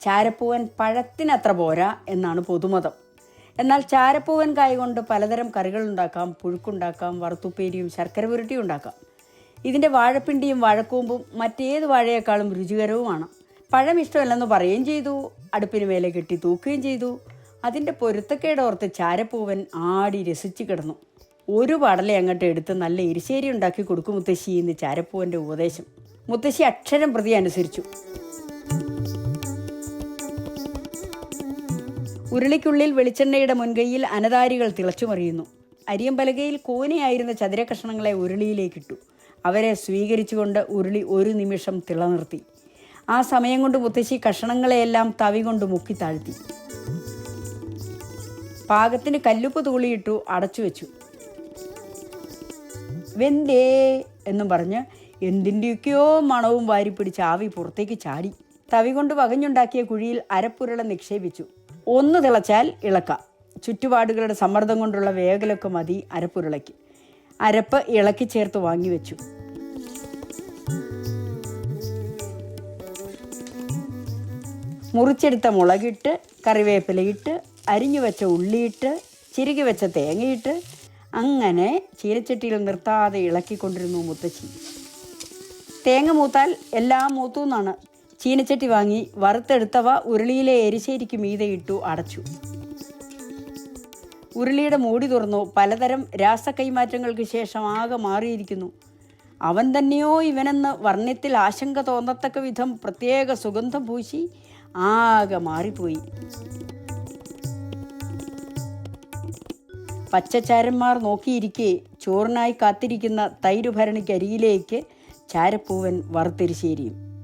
ചാരപ്പൂവൻ പഴത്തിനത്ര പോരാ എന്നാണ് പൊതുമതം. എന്നാൽ ചാരപ്പൂവൻ കായ കൊണ്ട് പലതരം കറികൾ ഉണ്ടാക്കാം പുഴുക്കുണ്ടാക്കാം വറുത്തുപ്പേരിയും ശർക്കര പുരട്ടിയും ഉണ്ടാക്കാം. ഇതിന്റെ വാഴപ്പിണ്ടിയും വാഴക്കൂമ്പും മറ്റേത് വാഴയേക്കാളും രുചികരവുമാണ്. പഴം ഇഷ്ടമല്ലെന്ന് പറയുകയും ചെയ്തു അടുപ്പിന് മേലെ കെട്ടി തൂക്കുകയും ചെയ്തു. അതിന്റെ പൊരുത്തക്കേടോർത്ത് ചാരപ്പൂവൻ ആടി രസിച്ചു കിടന്നു. ഒരു പടല അങ്ങോട്ട് എടുത്ത് നല്ല എരിശ്ശേരി ഉണ്ടാക്കി കൊടുക്കും മുത്തശ്ശി എന്ന് ചാരപ്പൂവന്റെ ഉപദേശം. മുത്തശ്ശി അക്ഷരം പ്രതി അനുസരിച്ചു. ഉരുളിക്കുള്ളിൽ വെളിച്ചെണ്ണയുടെ മുൻകൈയിൽ അനതാരികൾ തിളച്ചുമറിയുന്നു. അരിയമ്പലകയിൽ കൂനയായിരുന്ന ചതുര കഷണങ്ങളെ ഉരുളിയിലേക്കിട്ടു. അവരെ സ്വീകരിച്ചുകൊണ്ട് ഉരുളി ഒരു നിമിഷം തിളനിർത്തി. ആ സമയം കൊണ്ട് മുത്തശ്ശി കഷണങ്ങളെയെല്ലാം തവി കൊണ്ട് മുക്കി താഴ്ത്തി. പാകത്തിന് കല്ലുപ്പ് തൂളിയിട്ടു അടച്ചു വെച്ചു വെന്തേ എന്നും പറഞ്ഞ് എന്തിന്റെയൊക്കെയോ മണവും വാരിപ്പിടിച്ച് ആവി പുറത്തേക്ക് ചാടി. തവി കൊണ്ട് വകഞ്ഞുണ്ടാക്കിയ കുഴിയിൽ അരപ്പുരള നിക്ഷേപിച്ചു. ഒന്ന് തിളച്ചാൽ ഇളക്കാം. ചുറ്റുപാടുകളുടെ സമ്മർദ്ദം കൊണ്ടുള്ള വേഗലൊക്കെ മതി അരപ്പുരുളയ്ക്ക്. അരപ്പ് ഇളക്കി ചേർത്ത് വാങ്ങി വെച്ചു. മുറിച്ചെടുത്ത മുളകിട്ട് കറിവേപ്പിലയിട്ട് അരിഞ്ഞു വെച്ച ഉള്ളിയിട്ട് ചിരുകി വെച്ച തേങ്ങയിട്ട് അങ്ങനെ ചീരച്ചട്ടിയിൽ നിർത്താതെ ഇളക്കിക്കൊണ്ടിരുന്നു മുത്തശ്ശി. തേങ്ങ മൂത്താൽ എല്ലാം മൂത്തു എന്നാണ് ചീനച്ചട്ടി വാങ്ങി വറുത്തെടുത്തവ ഉരുളിയിലെ എരിശ്ശേരിക്ക് മീതെ ഇട്ടു അടച്ചു. ഉരുളിയുടെ മൂടി തുറന്നു പലതരം രാസകൈമാറ്റങ്ങൾക്ക് ശേഷം ആകെ മാറിയിരിക്കുന്നു. അവൻ തന്നെയോ ഇവനെന്ന് വർണത്തിൽ ആശങ്ക തോന്നത്തക്ക വിധം പ്രത്യേക സുഗന്ധം പൂശി ആകെ മാറിപ്പോയി. പച്ചച്ചാരന്മാർ നോക്കിയിരിക്കെ ചോറിനായി കാത്തിരിക്കുന്ന തൈരുഭരണിക്കരിയിലേക്ക് ചാരപ്പൂവൻ വറുത്തെരിശ്ശേരിയും